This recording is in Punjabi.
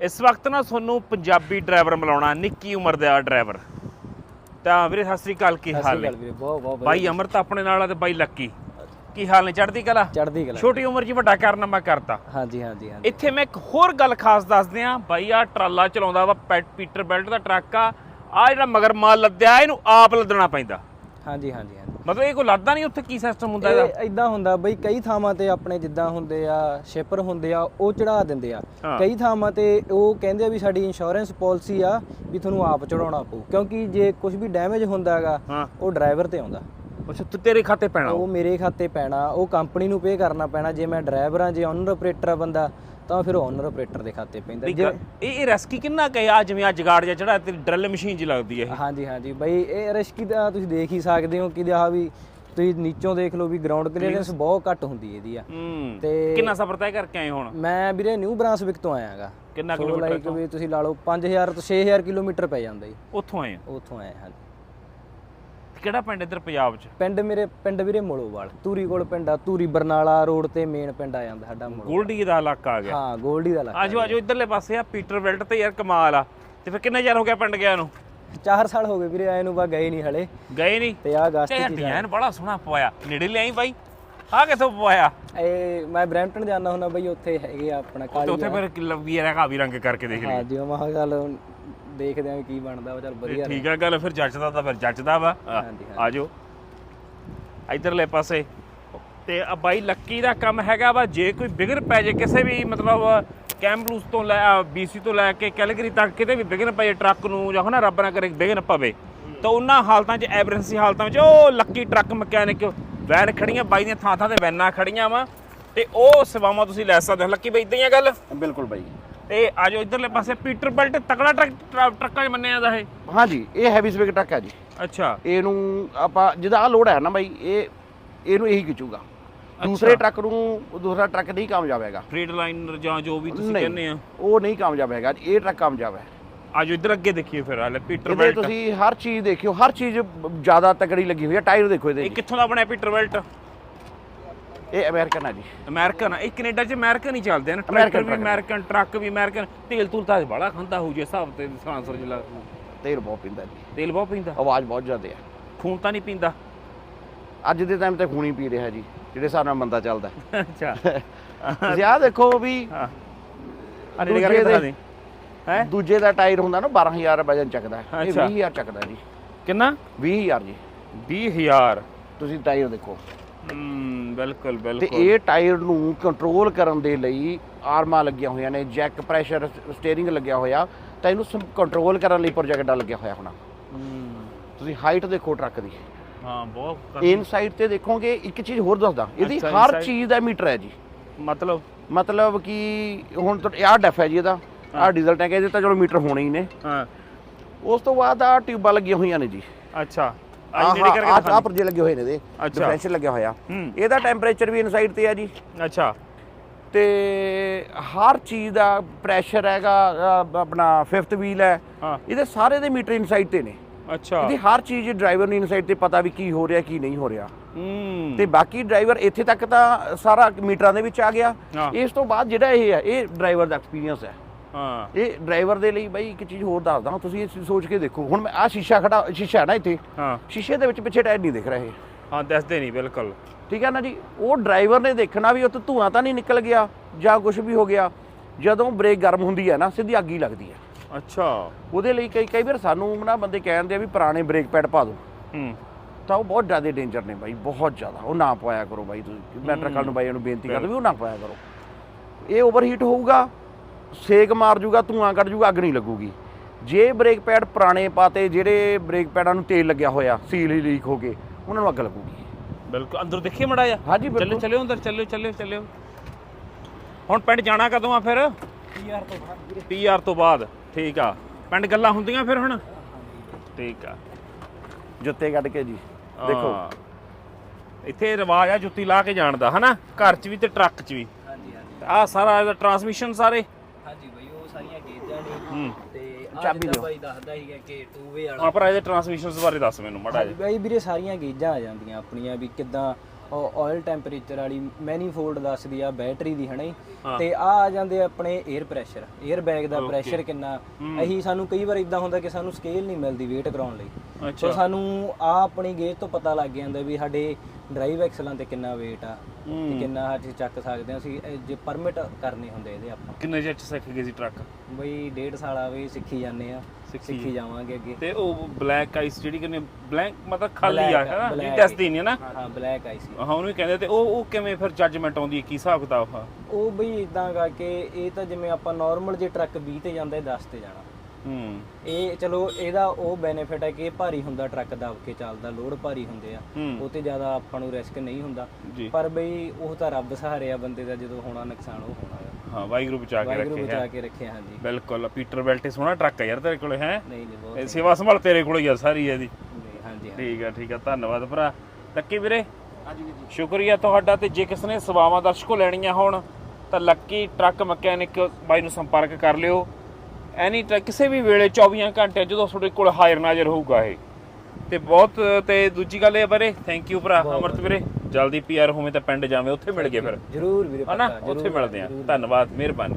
ਇਸ ਵਕਤ ਨਾ ਤੁਹਾਨੂੰ ਪੰਜਾਬੀ ਡਰਾਈਵਰ ਮਿਲਾਉਣਾ ਨਿੱਕੀ ਉਮਰ ਦਾ ਡਰਾਈਵਰ। ਤਾਂ ਵੀਰੇ ਸਤਿ ਸ੍ਰੀ ਅਕਾਲ ਕੀ ਹਾਲ ਨੇ? ਵੀਰੇ ਬਹੁਤ ਬਹੁਤ ਬਾਈ ਅਮਰਤ ਆਪਣੇ ਨਾਲ ਆ ਤੇ ਬਾਈ ਲੱਕੀ। ਕੀ ਹਾਲ ਨੇ? ਚੜ੍ਹਦੀ ਕਲਾ? ਚੜਦੀ ਕਲਾ। ਛੋਟੀ ਉਮਰ 'ਚ ਵੱਡਾ ਕਾਰਨਾਮਾ ਕਰਤਾ। ਹਾਂਜੀ ਹਾਂਜੀ ਹਾਂਜੀ। ਇੱਥੇ ਮੈਂ ਇੱਕ ਹੋਰ ਗੱਲ ਖਾਸ ਦੱਸਦੇ ਆ ਬਾਈ ਆ ਟਰਾਲਾ ਚਲਾਉਂਦਾ ਵਾ ਪੈਟ ਪੀਟਰ ਬੈਲਟ ਦਾ ਟਰੱਕ ਆ। ਆ ਜਿਹੜਾ ਮਗਰ ਮਾਲ ਲੱਦਿਆ ਇਹਨੂੰ ਆਪ ਲੱਦਣਾ ਪੈਂਦਾ। ਹਾਂਜੀ ਹਾਂਜੀ ਹਾਂਜੀ। ਮਤਲਬ ਇਹ ਕੋਈ ਲੱਦਦਾ ਨਹੀਂ ਉੱਥੇ? ਕੀ ਸਿਸਟਮ ਹੁੰਦਾ ਇਹਦਾ? ਇਹ ਇਦਾਂ ਹੁੰਦਾ ਬਈ ਕਈ ਥਾਵਾਂ ਤੇ ਆਪਣੇ ਜਿੱਦਾਂ ਹੁੰਦੇ ਆ ਸ਼ਿਪਰ ਹੁੰਦੇ ਆ ਉਹ ਚੜਾ ਦਿੰਦੇ ਆ। ਹਾਂ। ਕਈ ਥਾਵਾਂ ਤੇ ਉਹ ਕਹਿੰਦੇ ਆ ਵੀ ਸਾਡੀ ਇੰਸ਼ੋਰੈਂਸ ਪਾਲਿਸੀ ਆ ਵੀ ਤੁਹਾਨੂੰ ਆਪ ਚੜਾਉਣਾ ਪਊ ਕਿਉਂਕਿ ਜੇ ਕੁਝ ਵੀ ਡੈਮੇਜ ਹੁੰਦਾ ਹੈਗਾ ਹਾਂ। ਉਹ ਡਰਾਈਵਰ ਤੇ ਆਉਂਦਾ। ਅੱਛਾ ਤੂੰ ਤੇਰੇ ਖਾਤੇ ਪੈਣਾ? ਉਹ। ਉਹ ਮੇਰੇ ਖਾਤੇ ਪੈਣਾ ਉਹ ਕੰਪਨੀ ਨੂੰ ਪੇ ਕਰਨਾ ਪੈਣਾ ਜੇ ਮੈਂ ਡਰਾਈਵਰ ਆ ਜੇ ਓਨਰ ਆਪਰੇਟਰ ਆ ਬੰਦਾ ਤਾਂ ਫਿਰ ਓਨਰ ਆਪਰੇਟਰ ਦੇ ਖਾਤੇ ਪੈਂਦਾ ਵੀ ਇਹ ਇਹ ਰੈਸਕੀ ਕਿੰਨਾ ਕਹੇ ਆ ਜਿਵੇਂ ਆ ਜਗਾੜ ਜਿਹਾ ਚੜਾ ਤੇ ਡਰਿਲ ਮਸ਼ੀਨ ਜੀ ਲੱਗਦੀ ਹੈ ਇਹ। ਹਾਂਜੀ ਹਾਂਜੀ। ਬਈ ਇਹ ਰਿਸਕੀ ਦਾ ਤੁਸੀਂ ਦੇਖ ਹੀ ਸਕਦੇ ਹੋ ਕਿ ਆਹ ਵੀ ਤੁਸੀਂ ਨੀਚੋਂ ਦੇਖ ਲਓ ਵੀ ਗਰਾਊਂਡ ਕਲੀਅਰੈਂਸ ਬਹੁਤ ਘੱਟ ਹੁੰਦੀ ਇਹਦੀ ਆ। ਤੇ ਕਿੰਨਾ ਸਫ਼ਰ ਤੈਅ ਕਰਕੇ ਆਏ ਹੁਣ? ਮੈਂ ਵੀਰੇ ਨਿਊ ਬ੍ਰਾਂਸਵਿਕ ਤੋਂ ਆਇਆ ਹੈਗਾ ਕਿੰਨਾ ਕਿਲੋਮੀਟਰ ਲਾਈਕ ਵੀ ਤੁਸੀਂ ਲਾ ਲਓ 5000 ਤੋਂ 6000 ਕਿਲੋਮੀਟਰ ਪੈ ਜਾਂਦਾ ਜੀ। ਉੱਥੋਂ ਆਏ ਆ। ਉੱਥੋਂ ਆਏ ਹਾਂ ਕਿਹੜਾ ਪਿੰਡ ਇੱਧਰ ਪੰਜਾਬ 'ਚ? ਪਿੰਡ ਮੇਰੇ ਪਿੰਡ ਵੀਰੇ ਮੋਲੋਵਾਲ। ਤੂਰੀ ਕੋਲ ਪਿੰਡ ਆ ਤੂਰੀ ਬਰਨਾਲਾ ਰੋਡ ਤੇ ਮੇਨ ਪਿੰਡ ਆ ਜਾਂਦਾ ਸਾਡਾ ਮੋਲੋ ਗੋਲਡੀ ਦਾ ਇਲਾਕਾ ਆ ਗਿਆ। ਹਾਂ ਗੋਲਡੀ ਦਾ ਇਲਾਕਾ ਆਜੋ ਆਜੋ ਇੱਧਰਲੇ ਪਾਸੇ ਆ ਪੀਟਰ ਬੈਲਟ ਤੇ ਯਾਰ ਕਮਾਲ ਆ। ਤੇ ਫਿਰ ਕਿੰਨੇ ਚਿਰ ਹੋ ਗਿਆ ਪਿੰਡ ਗਿਆ ਨੂੰ? 4 ਸਾਲ ਹੋ ਗਏ ਵੀਰੇ ਆਏ ਨੂੰ ਬਾ ਗਏ ਨਹੀਂ ਹਲੇ। ਗਏ ਨਹੀਂ ਤੇ ਆ ਅਗਸਤ ਤੇ ਚ ਡਿਜ਼ਾਈਨ ਬੜਾ ਸੋਹਣਾ ਪਵਾਇਆ। ਨੇੜੇ ਲਿਆਈ ਬਾਈ? ਆ ਕਿੱਥੋਂ ਪਵਾਇਆ? ਇਹ ਮੈਂ ਬ੍ਰੈਂਪਟਨ ਜਾਣਾ ਹੁੰਦਾ ਬਈ ਉੱਥੇ ਹੈਗੇ ਆ ਆਪਣਾ ਕਾਲੀ ਉੱਥੇ ਫਿਰ ਲੱਗੀ ਰਿਹਾ ਕਾਵੀ ਰੰਗ ਕਰਕੇ ਦੇਖ ਲਈ ਹਾਂ ਜਿਵੇਂ ਮਹਾ ਗੱਲ ਦੇਖਦੇ ਆਂ ਵੀ ਕੀ ਬਣਦਾ ਉਹ ਚੱਲ ਵਧੀਆ ਠੀਕ ਆ ਗੱਲ ਫਿਰ ਜੱਜਦਾ ਤਾਂ ਫਿਰ ਜੱਜਦਾ ਵਾ। ਆਜੋ ਇਧਰਲੇ ਪਾਸੇ। ਤੇ ਆ ਬਾਈ ਲੱਕੀ ਦਾ ਕੰਮ ਹੈਗਾ ਵਾ ਜੇ ਕੋਈ ਬਿਗਰ ਪੈ ਜੇ ਕਿਸੇ ਵੀ ਮਤਲਬ ਕੈਂਬਲੂਸ ਤੋਂ ਲੈ ਬੀਸੀ ਤੋਂ ਲੈ ਕੇ ਕੈਲਗਰੀ ਤੱਕ ਕਿਤੇ ਵੀ ਬਿਗਨ ਪੈ ਜੇ ਟਰੱਕ ਨੂੰ ਜਾਂ ਹਨਾ ਰੱਬ ਨਾ ਕਰੇ ਬਿਗਨ ਪਵੇ ਤਾਂ ਉਹਨਾਂ ਹਾਲਤਾਂ 'ਚ ਐਮਰਜੈਂਸੀ ਹਾਲਤਾਂ ਵਿੱਚ ਉਹ ਲੱਕੀ ਟਰੱਕ ਮਕੈਨਿਕ ਵੈਨ ਖੜੀਆਂ ਬਾਈ ਦੀਆਂ ਥਾਂ ਥਾਂ ਤੇ ਵੈਨਾਂ ਖੜੀਆਂ ਵਾ ਤੇ ਉਹ ਸੇਵਾਵਾਂ ਤੁਸੀਂ ਲੈ ਸਕਦੇ ਹੋ। ਲੱਕੀ ਬਾਈ ਇਦਾਂ ਹੀ ਆ ਗੱਲ? ਬਿਲਕੁਲ ਬਾਈ। ਤੇ ਆਜੋ ਇਧਰਲੇ ਪਾਸੇ ਪੀਟਰ ਬੈਲਟ ਤਕੜਾ ਟਰੱਕ ਟਰੱਕਾਂ 'ਚ ਮੰਨਿਆ ਜਾਂਦਾ ਇਹ। ਹਾਂਜੀ ਇਹ ਹੈਵੀ ਸਪੀਕ ਟਰੱਕ ਹੈ ਜੀ। ਅੱਛਾ। ਇਹਨੂੰ ਆਪਾਂ ਜਿਹਦਾ ਆ ਲੋਡ ਹੈ ਨਾ ਬਾਈ ਇਹ ਇਹਨੂੰ ਇਹੀ ਖਿੱਚੂਗਾ। ਦੂਸਰੇ ਟਰੱਕ ਨੂੰ ਦੂਸਰਾ ਟਰੱਕ ਨਹੀਂ ਕਾਮਯਾਬ ਹੈਗਾ। ਫਰੀਡ ਲਾਈਨਰ ਜਾਂ ਜੋ ਵੀ ਤੁਸੀਂ। ਕਹਿੰਦੇ ਆ। ਉਹ ਨਹੀਂ ਕਾਮਯਾਬ ਹੈਗਾ ਇਹ ਟਰੱਕ ਕਾਮਯਾਬ ਹੈ। ਆਜੋ ਇੱਧਰ ਅੱਗੇ ਦੇਖੀਏ ਫਿਰ ਹਾਲੇ ਪੀਟਰ ਬੈਲਟ। ਤੁਸੀਂ ਹਰ ਚੀਜ਼ ਦੇਖਿਓ ਹਰ ਚੀਜ਼ ਜ਼ਿਆਦਾ ਤਕੜੀ ਲੱਗੀ ਹੋਈ ਹੈ ਟਾਇਰ ਦੇਖੋ ਇਹਦੇ ਇਹ ਕਿੱਥੋਂ ਦਾ ਬਣਿਆ ਪੀਟਰ ਬੈਲਟ? ਇਹ ਅਮਰੀਕਨ ਹੈ ਜੀ। ਅਮਰੀਕਨ ਆ। ਇਹ ਕੈਨੇਡਾ 'ਚ ਅਮਰੀਕਨ ਹੀ ਚੱਲਦੇ ਨੇ। ਟਰੈਕਟਰ ਵੀ। ਅਮਰੀਕਨ ਟਰੱਕ ਵੀ ਅਮਰੀਕਨ। ਤੇਲ ਤੂਲ ਤਾਂ ਬੜਾ ਖਾਂਦਾ ਹੋਊ ਜੇ ਹਿਸਾਬ ਤੇ ਸਾਂਸਰ ਜਿਲਾ। ਤੇਲ ਬਹੁਤ ਪੀਂਦਾ ਜੀ। ਤੇਲ ਬਹੁਤ ਪੀਂਦਾ। ਆਵਾਜ਼ ਬਹੁਤ ਜ਼ਿਆਦਾ ਹੈ ਖੂਨ ਤਾਂ ਨਹੀਂ ਪੀਂਦਾ। ਅੱਜ ਦੇ ਟਾਈਮ ਤੇ ਖੂਨੀ ਪੀ ਰਿਹਾ ਜੀ। ਜਿਹੜੇ ਹਿਸਾਬ ਨਾਲ ਬੰਦਾ ਚੱਲਦਾ। ਅੱਛਾ। ਆਹ ਦੇਖੋ ਵੀ ਹਾਂ। ਆ ਦੂਜੇ ਕਰਕੇ ਦਿਖਾ ਦੇ- ਹੈ? ਦੂਜੇ ਦਾ ਟਾਇਰ ਹੁੰਦਾ ਨਾ 12000 ਵਜਨ ਚੱਕਦਾ। ਹੈ। ਇਹ ਅੱਛਾ। 20000 ਚੱਕਦਾ ਜੀ। ਕਿੰਨਾ? 20000 ਜੀ। 20000 ਤੁਸੀਂ ਟਾਇਰ ਦੇਖੋ। ਹੂੰ। ਬਿਲਕੁਲ ਤੇ ਬਿਲਕੁਲ। ਇਹ ਟਾਇਰ ਨੂੰ ਕੰਟਰੋਲ ਕਰਨ ਦੇ ਲਈ ਆਰਮਾਂ ਲੱਗੀਆਂ ਹੋਈਆਂ ਨੇ ਜੈਕ ਪ੍ਰੈਸ਼ਰ ਸਟੀਅਰਿੰਗ ਲੱਗਿਆ ਹੋਇਆ ਤਾਂ ਇਹਨੂੰ ਕੰਟਰੋਲ ਕਰਨ ਲਈ ਪ੍ਰੋਜੈਕਟਰ ਲੱਗਿਆ ਹੋਇਆ ਹੋਣਾ। ਤੁਸੀਂ ਹਾਈਟ ਦੇਖੋ ਟਰੱਕ ਦੀ। ਹਾਂ ਬਹੁਤ ਇਨਸਾਈਡ ਤੇ ਦੇਖੋਗੇ ਇੱਕ ਚੀਜ਼ ਹੋਰ ਦੱਸਦਾ ਇਹਦੀ ਹਰ ਚੀਜ਼ ਦਾ ਮੀਟਰ ਹੈ ਜੀ। ਮਤਲਬ? ਮਤਲਬ ਕਿ ਹੁਣ ਤਾਂ ਆਹ ਡੈਫ ਹੈ ਜੀ ਇਹਦਾ ਆਹ ਡੀਜ਼ਲ ਟੈਂਕ ਇਹਦੇ ਤਾਂ ਚਲੋ ਮੀਟਰ ਹੋਣੇ ਹੀ ਨੇ। ਹਾਂ। ਉਸ ਤੋਂ ਬਾਅਦ ਆਹ ਟਿਊਬਾਂ ਲੱਗੀਆਂ ਹੋਈਆਂ ਨੇ ਜੀ। ਅੱਛਾ। ਆਹ ਆਹ ਨੇੜੇ ਕਰਕੇ ਆਹ ਦਿਖਾ ਪਰਜੇ ਲੱਗੇ ਹੋਏ ਨੇ ਇਹਦੇ ਅੱਛਾ। ਡਿਫਰੈਂਸ਼ੀਅਲ ਲੱਗਿਆ ਹੋਇਆ। ਹੂੰ। ਇਹਦਾ ਟੈਂਪਰੇਚਰ ਵੀ ਇਨਸਾਈਡ ਤੇ ਆ ਜੀ। ਅੱਛਾ। ਤੇ ਹਰ ਚੀਜ਼ ਦਾ ਪ੍ਰੈਸ਼ਰ ਹੈਗਾ ਅਹ ਆਪਣਾ ਫਿਫਥ ਵੀਲ ਹੈ। ਹਾਂ। ਇਹਦੇ ਸਾਰੇ ਦੇ ਮੀਟਰ ਇਨਸਾਈਡ ਤੇ ਨੇ। ਅੱਛਾ। ਇਹਦੀ ਹਰ ਚੀਜ਼ ਡਰਾਈਵਰ ਨੂੰ ਇਨਸਾਈਡ ਤੇ ਪਤਾ ਵੀ ਕੀ ਹੋ ਰਿਹਾ ਕੀ ਨਹੀਂ ਹੋ ਰਿਹਾ। ਹੂੰ। ਤੇ ਬਾਕੀ ਡਰਾਈਵਰ ਇੱਥੇ ਤੱਕ ਤਾਂ ਸਾਰਾ ਮੀਟਰਾਂ ਦੇ ਵਿੱਚ ਆ ਗਿਆ। ਇਸ ਤੋਂ ਬਾਅਦ ਜਿਹੜਾ ਇਹ ਹੈ ਇਹ ਡਰਾਈਵਰ ਦਾ ਐਕਸਪੀਰੀਅੰਸ ਹੈ। ਹਾਂ। ਇਹ ਡਰਾਈਵਰ ਦੇ ਲਈ ਬਾਈ ਇੱਕ ਚੀਜ਼ ਹੋਰ ਦੱਸਦਾ ਤੁਸੀਂ ਇਹ ਸੋਚ ਕੇ ਦੇਖੋ। ਹੁਣ ਮੈਂ ਆ ਸ਼ੀਸ਼ਾ ਖੜਾ ਸ਼ੀਸ਼ਾ ਹੈ ਨਾ ਇੱਥੇ? ਹਾਂ। ਸ਼ੀਸ਼ੇ ਦੇ ਵਿੱਚ ਪਿੱਛੇ ਟਾਇਰ ਨਹੀਂ ਦਿਖ ਰਹੇ। ਹਾਂ ਦੱਸਦੇ ਨਹੀਂ ਬਿਲਕੁਲ। ਠੀਕ ਹੈ ਨਾ ਜੀ? ਉਹ ਡਰਾਈਵਰ ਨੇ ਦੇਖਣਾ ਵੀ ਉੱਥੇ ਧੂਆਂ ਤਾਂ ਨਹੀਂ ਨਿਕਲ ਗਿਆ ਜਾਂ ਕੁਝ ਵੀ ਹੋ ਗਿਆ। ਜਦੋਂ ਬ੍ਰੇਕ ਗਰਮ ਹੁੰਦੀ ਹੈ ਨਾ ਸਿੱਧੀ ਅੱਗ ਹੀ ਲੱਗਦੀ ਹੈ। ਅੱਛਾ। ਉਹਦੇ ਲਈ ਕਈ ਕਈ ਵਾਰ ਸਾਨੂੰ ਨਾ ਬੰਦੇ ਕਹਿੰਦੇ ਆ ਵੀ ਪੁਰਾਣੇ ਬ੍ਰੇਕ ਪੈਡ ਪਾ ਦਿਓ ਹੂੰ। ਤਾਂ ਉਹ ਬਹੁਤ ਜ਼ਿਆਦਾ ਡੇਂਜਰ ਨੇ ਬਾਈ ਬਹੁਤ ਜ਼ਿਆਦਾ। ਉਹ ਨਾ ਪਾਇਆ ਕਰੋ ਬਾਈ ਤੁਸੀਂ। ਮੈਂ ਟਰੱਕਾਂ ਨੂੰ ਬਾਈਆਂ ਨੂੰ ਬੇਨਤੀ ਕਰਦਾ ਵੀ ਉਹ ਨਾ ਪਾਇਆ ਕਰੋ। ਇਹ ਓਵਰਹੀਟ ਹੋਊਗਾ। ਸੇਕ ਮਾਰ ਜੂਗਾ ਧੂਆਂ ਕੱਢ ਜੂਗਾ ਅੱਗ ਨਹੀਂ ਲੱਗੂਗੀ। ਜੇ ਬ੍ਰੇਕ ਪੈਡ ਪੁਰਾਣੇ ਪਾਤੇ ਜਿਹੜੇ ਬ੍ਰੇਕ ਪੈਡਾਂ ਨੂੰ ਤੇਲ ਲੱਗਿਆ ਹੋਇਆ ਸੀਲ ਹੀ ਲੀਕ ਹੋ ਗਏ ਉਹਨਾਂ ਨੂੰ ਅੱਗ ਲੱਗੂਗੀ। ਬਿਲਕੁਲ ਅੰਦਰ ਦੇਖੀਏ ਮੜਾ ਜਾ ਹਾਂਜੀ ਬਿਲਕੁਲ। ਚੱਲਿਓ ਅੰਦਰ ਚੱਲਿਓ ਚੱਲਿਓ ਚੱਲਿਓ। ਹੁਣ ਪਿੰਡ ਜਾਣਾ ਕਦੋਂ ਆ ਫਿਰ? ਪੀਆਰ ਤੋਂ ਬਾਅਦ ਪੀਆਰ ਤੋਂ ਬਾਅਦ ਠੀਕ ਆ। ਪਿੰਡ ਗੱਲਾਂ ਹੁੰਦੀਆਂ ਫਿਰ ਹੁਣ? ਠੀਕ ਆ। ਜੁੱਤੇ ਕੱਢ ਕੇ ਜੀ ਦੇਖੋ। ਇੱਥੇ ਰਿਵਾਜ ਆ ਜੁੱਤੀ ਲਾ ਕੇ ਜਾਣ ਦਾ ਹਨਾ? ਘਰ 'ਚ ਵੀ ਤੇ ਟਰੱਕ 'ਚ ਵੀ। ਹਾਂਜੀ ਹਾਂਜੀ। ਆ ਸਾਰਾ ਇਹਦਾ ਟਰਾਂਸਮਿਸ਼ਨ ਸਾਰੇ ਹਾਂਜੀ ਬਈ ਉਹ ਸਾਰੀਆਂ ਗੇਜਾਂ ਨੇ ਹੂੰ ਤੇ ਆ ਚਾਬੀ ਦਿਓ। ਬਾਈ ਦੱਸਦਾ ਸੀਗਾ ਕਿ 2 ਵੇ ਵਾਲਾ। ਆ ਪਰ ਇਹਦੇ ਟਰਾਂਸਮਿਸ਼ਨਸ ਬਾਰੇ ਦੱਸ ਮੈਨੂੰ ਮੜਾ ਹਾਂਜੀ ਬਾਈ ਵੀਰੇ ਸਾਰੀਆਂ ਗੇਜਾਂ ਆ ਜਾਂਦੀਆਂ ਆਪਣੀਆਂ ਵੀ ਕਿੱਦਾਂ ਆਇਲ ਟੈਂਪਰੇਚਰ ਵਾਲੀ ਮੈਨੀਫੋਲਡ ਦੱਸਦੀ ਆ ਬੈਟਰੀ ਦੀ ਹਨਾ ਜੀ। ਹਾਂ। ਤੇ ਆ ਆ ਜਾਂਦੇ ਆਪਣੇ 에ਅਰ ਪ੍ਰੈਸ਼ਰ 에ਅਰ ਬੈਗ ਦਾ ਪ੍ਰੈਸ਼ਰ ਕਿੰਨਾ ਅਹੀ ਸਾਨੂੰ ਕਈ ਵਾਰ ਇਦਾਂ ਹੁੰਦਾ ਕਿ ਸਾਨੂੰ ਸਕੇਲ ਨਹੀਂ ਮਿਲਦੀ weight ਕਰਾਉਣ ਲਈ। ਸੋ ਅੱਛਾ ਸਾਨੂੰ ਆ ਆਪਣੀ ਗੇਜ ਤੋਂ ਪਤਾ ਲੱਗ ਜਾਂਦਾ ਵੀ ਸਾਡੇ ਡਰਾਈਵ ਐਕਸਲਾਂ ਤੇ ਕਿੰਨਾ weight ਆ ਤੇ ਕਿੰਨਾ ਅਸੀਂ ਚੱਕ ਸਕਦੇ ਹਾਂ ਅਸੀਂ ਇਹ ਜੇ ਪਰਮਿਟ ਕਰਨੇ ਹੁੰਦੇ ਇਹਦੇ ਆਪਾਂ। ਕਿੰਨੇ ਚਿਰ ਚ ਸਿੱਖ ਗਏ ਸੀ ਟਰੱਕ? ਬਈ ਡੇਢ ਸਾਲ ਆਵੇ ਸਿੱਖੀ ਜਾਂਦੇ ਆ ਸਿੱਖੀ। ਜਾਵਾਂਗੇ ਅੱਗੇ। ਤੇ ਉਹ ਬਲੈਕ ਆਈਸ ਜਿਹੜੀ ਕਹਿੰਦੇ ਬਲੈਕ ਮਤਲਬ ਖਾਲੀ ਆ Black ਆ, ਹੈਨਾ black ਟੈਸਟ ਦੀ ਨਹੀਂ ਹੈ ਨਾ? ਹਾਂ ਬਲੈਕ ਆਈ ਸੀ ਹਾਂ ਉਹਨੂੰ ਵੀ ਕਹਿੰਦੇ ਤੇ ਉਹ ਉਹ ਕਿਵੇਂ ਫਿਰ ਜੱਜਮੈਂਟ ਆਉਂਦੀ ਹੈ? ਕੀ ਹਿਸਾਬ ਕਿਤਾਬ ਆ? ਉਹ ਬਈ ਇਦਾਂ ਕਰਕੇ ਇਹ ਤਾਂ ਜਿਵੇਂ ਆਪਾਂ ਨਾਰਮਲ ਜੇ ਟਰੱਕ 20 ਤੇ ਜਾਂਦਾ ਇਹ 10 ਤੇ ਜਾਣਾ। ਹੂੰ। ਇਹ ਚਲੋ ਇਹਦਾ ਉਹ ਬੈਨੀਫਿਟ ਹੈ ਕਿ ਇਹ ਭਾਰੀ ਹੁੰਦਾ ਟਰੱਕ ਦਬ ਕੇ ਚੱਲਦਾ ਲੋਡ ਭਾਰੀ ਹੁੰਦੇ ਆ। ਹੂੰ। ਉਹ ਤੇ ਜ਼ਿਆਦਾ ਆਪਾਂ ਨੂੰ ਰਿਸਕ ਨਹੀਂ ਹੁੰਦਾ। ਜੀ। ਪਰ ਬਈ ਉਹ ਤਾਂ ਰੱਬ ਸਹਾਰੇ ਆ ਬੰਦੇ ਦਾ ਜਦੋਂ ਹੋਣਾ ਨੁਕਸਾਨ ਉਹ ਹੋਣਾ ਆ। ਹਾਂ ਵਾਹਿਗੁਰੂ ਬਚਾ ਕੇ ਵਾਹਿਗੁਰੂ ਰੱਖੇ ਬਚਾ ਹੈ। ਕੇ ਰੱਖਿਆ ਹਾਂਜੀ। ਬਿਲਕੁਲ ਪੀਟਰ ਬੈਲਟ ਹੀ ਸੋਹਣਾ ਟਰੱਕ ਹੈ ਯਾਰ ਤੇਰੇ ਕੋਲੇ ਹੈ? ਨਹੀਂ ਨਹੀਂ ਬਹੁਤ ਸੇਵਾ ਸੰਭਾਲ ਤੇਰੇ ਕੋਲ ਹੀ ਆ ਸਾਰੀ ਇਹਦੀ। ਨਹੀਂ, ਹਾਂਜੀ ਹਾਂਜੀ। ਠੀਕ ਆ ਠੀਕ ਆ ਧੰਨਵਾਦ ਭਰਾ। ਲੱਕੀ ਵੀਰੇ ਸ਼ੁਕਰੀਆ ਤੁਹਾਡਾ ਤੇ ਜੇ ਕਿਸੇ ਨੇ ਸੇਵਾਵਾਂ ਦਰਸ਼ਕੋ ਲੈਣੀਆਂ ਹੋਣ ਤਾਂ ਲੱਕੀ ਟਰੱਕ ਮਕੈਨਿਕ ਬਾਈ ਨੂੰ ਸੰਪਰਕ ਕਰ ਲਿਓ। ਐਨੀ ਟ ਕਿਸੇ ਵੀ ਵੇਲੇ 24 ਘੰਟੇ ਜਦੋਂ ਤੁਹਾਡੇ ਕੋਲ ਹਾਜ਼ਰ ਨਾਜ਼ਰ ਹੋਊਗਾ ਇਹ। ਤੇ ਬਹੁਤ ਤੇ ਦੂਜੀ ਗੱਲ ਇਹ ਬਾਰੇ ਥੈਂਕ ਯੂ ਭਰਾ ਅਮਰਤ ਵੀਰੇ। ਜਲਦੀ ਪੀਆਰ ਹੋਵੇਂ ਤਾਂ ਪਿੰਡ ਜਾਵੇਂ ਉੱਥੇ ਮਿਲ ਗਏ ਫਿਰ। ਜ਼ਰੂਰ ਵੀਰੇ ਹਨਾ? ਉੱਥੇ ਮਿਲਦੇ ਆ। ਧੰਨਵਾਦ ਮਿਹਰਬਾਨੀ।